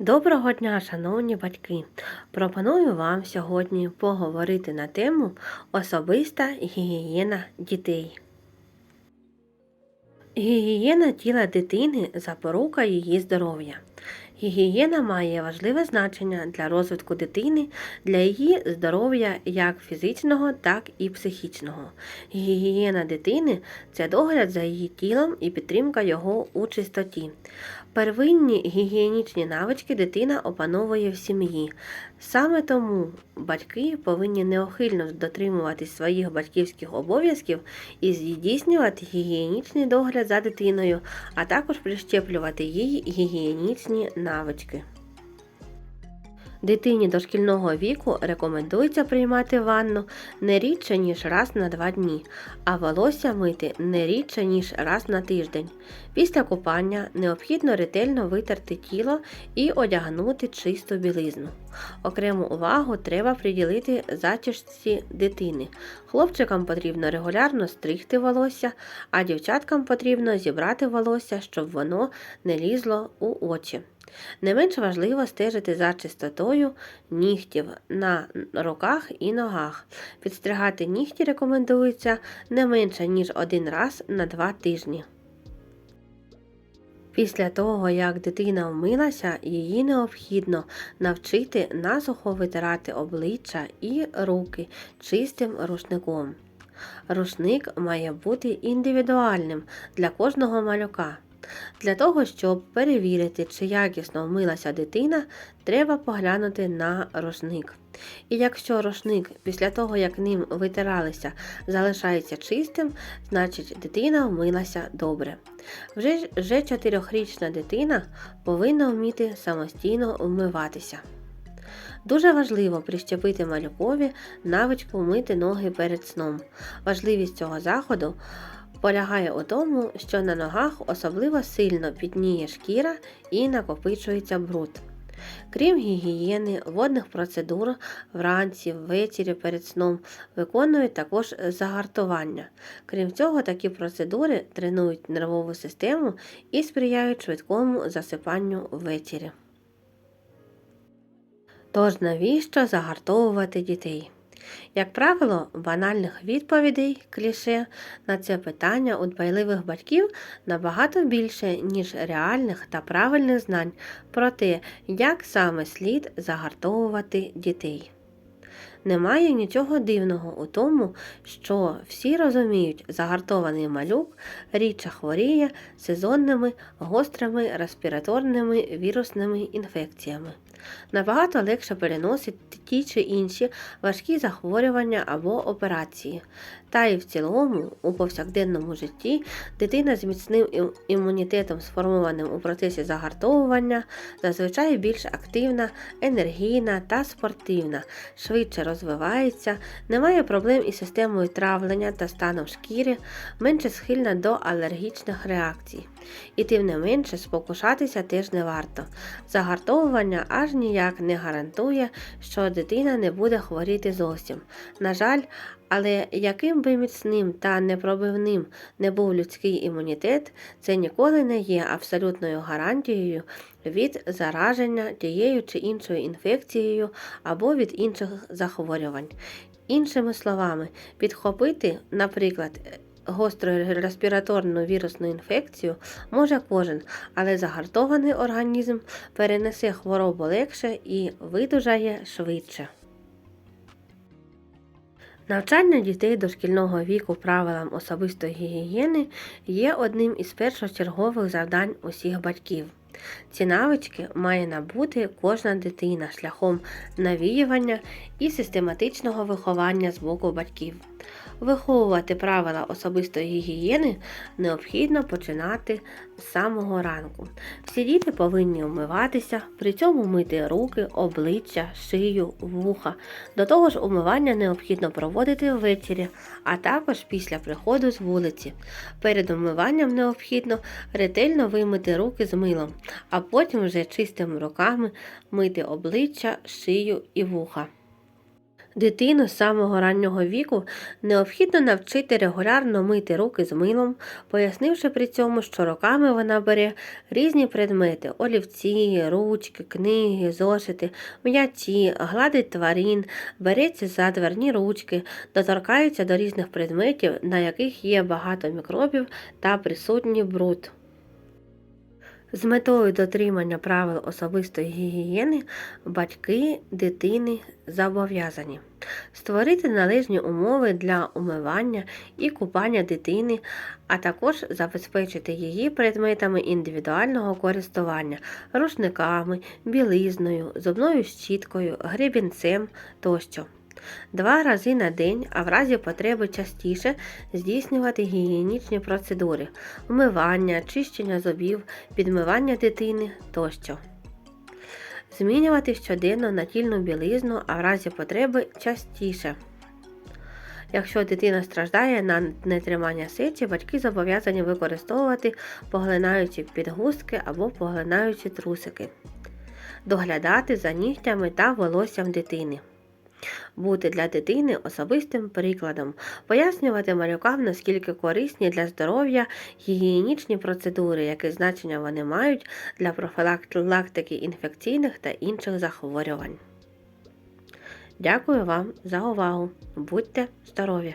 Доброго дня, шановні батьки! Пропоную вам сьогодні поговорити на тему особиста гігієна дітей. Гігієна тіла дитини запорука її здоров'я. Гігієна має важливе значення для розвитку дитини, для її здоров'я як фізичного, так і психічного. Гігієна дитини це догляд за її тілом і підтримка його у чистоті. Первинні гігієнічні навички дитина опановує в сім'ї. Саме тому батьки повинні неохильно дотримуватись своїх батьківських обов'язків і здійснювати гігієнічний догляд за дитиною, а також прищеплювати їй гігієнічні навички. Дитині дошкільного віку рекомендується приймати ванну не рідше, ніж раз на два дні, а волосся мити не рідше, ніж раз на тиждень. Після купання необхідно ретельно витерти тіло і одягнути чисту білизну. Окрему увагу треба приділити зачісці дитини. Хлопчикам потрібно регулярно стригти волосся, а дівчаткам потрібно зібрати волосся, щоб воно не лізло у очі. Не менш важливо стежити за чистотою нігтів на руках і ногах. Підстригати нігті рекомендується не менше, ніж один раз на два тижні. Після того, як дитина вмилася, її необхідно навчити насухо витирати обличчя і руки чистим рушником. Рушник має бути індивідуальним для кожного малюка. Для того, щоб перевірити, чи якісно вмилася дитина, треба поглянути на рушник. І якщо рушник після того, як ним витиралися, залишається чистим, значить дитина вмилася добре. Вже вже 4-річна дитина повинна вміти самостійно вмиватися. Дуже важливо прищепити малюкові навичку мити ноги перед сном. Важливість цього заходу полягає у тому, що на ногах особливо сильно підніє шкіра і накопичується бруд. Крім гігієни, водних процедур вранці, ввечері перед сном виконують також загартування. Крім цього, такі процедури тренують нервову систему і сприяють швидкому засипанню ввечері. Тож навіщо загартовувати дітей? Як правило, банальних відповідей кліше на це питання у дбайливих батьків набагато більше, ніж реальних та правильних знань про те, як саме слід загартовувати дітей. Немає нічого дивного у тому, що всі розуміють, загартований малюк рідше хворіє сезонними гострими респіраторними вірусними інфекціями. Набагато легше переносить ті чи інші важкі захворювання або операції. Та і в цілому, у повсякденному житті, дитина з міцним імунітетом, сформованим у процесі загартовування, зазвичай більш активна, енергійна та спортивна, швидше розвивається, не має проблем із системою травлення та станом шкіри, менше схильна до алергічних реакцій. І тим не менше спокушатися теж не варто. Загартовування аж ніяк не гарантує, що дитина не буде хворіти зовсім. На жаль, але яким би міцним та непробивним не був людський імунітет, це ніколи не є абсолютною гарантією від зараження тією чи іншою інфекцією або від інших захворювань. Іншими словами, підхопити, наприклад, Гостру респіраторну вірусну інфекцію може кожен, але загартований організм перенесе хворобу легше і видужає швидше. Навчання дітей дошкільного віку правилам особистої гігієни є одним із першочергових завдань усіх батьків. Ці навички має набути кожна дитина шляхом навіювання і систематичного виховання з боку батьків. Виховувати правила особистої гігієни необхідно починати з самого ранку. Всі діти повинні вмиватися, при цьому мити руки, обличчя, шию, вуха. До того ж, умивання необхідно проводити ввечері, а також після приходу з вулиці. Перед умиванням необхідно ретельно вимити руки з милом, а потім вже чистими руками мити обличчя, шию і вуха. Дитину з самого раннього віку необхідно навчити регулярно мити руки з милом, пояснивши при цьому, що роками вона бере різні предмети олівці, ручки, книги, зошити, м'ячі, гладить тварин, береться за дверні ручки, доторкається до різних предметів, на яких є багато мікробів та присутній бруд. З метою дотримання правил особистої гігієни батьки дитини зобов'язані створити належні умови для умивання і купання дитини, а також забезпечити її предметами індивідуального користування, рушниками, білизною, зубною щіткою, гребінцем тощо. Два рази на день, а в разі потреби частіше здійснювати гігієнічні процедури вмивання, чищення зубів, підмивання дитини тощо. Змінювати щоденно натільну білизну, а в разі потреби частіше. Якщо дитина страждає на нетримання сечі, батьки зобов'язані використовувати поглинаючі підгузки або поглинаючі трусики, доглядати за нігтями та волоссям дитини. Бути для дитини особистим прикладом, пояснювати малюкам, наскільки корисні для здоров'я гігієнічні процедури, яке значення вони мають для профілактики інфекційних та інших захворювань. Дякую вам за увагу. Будьте здорові!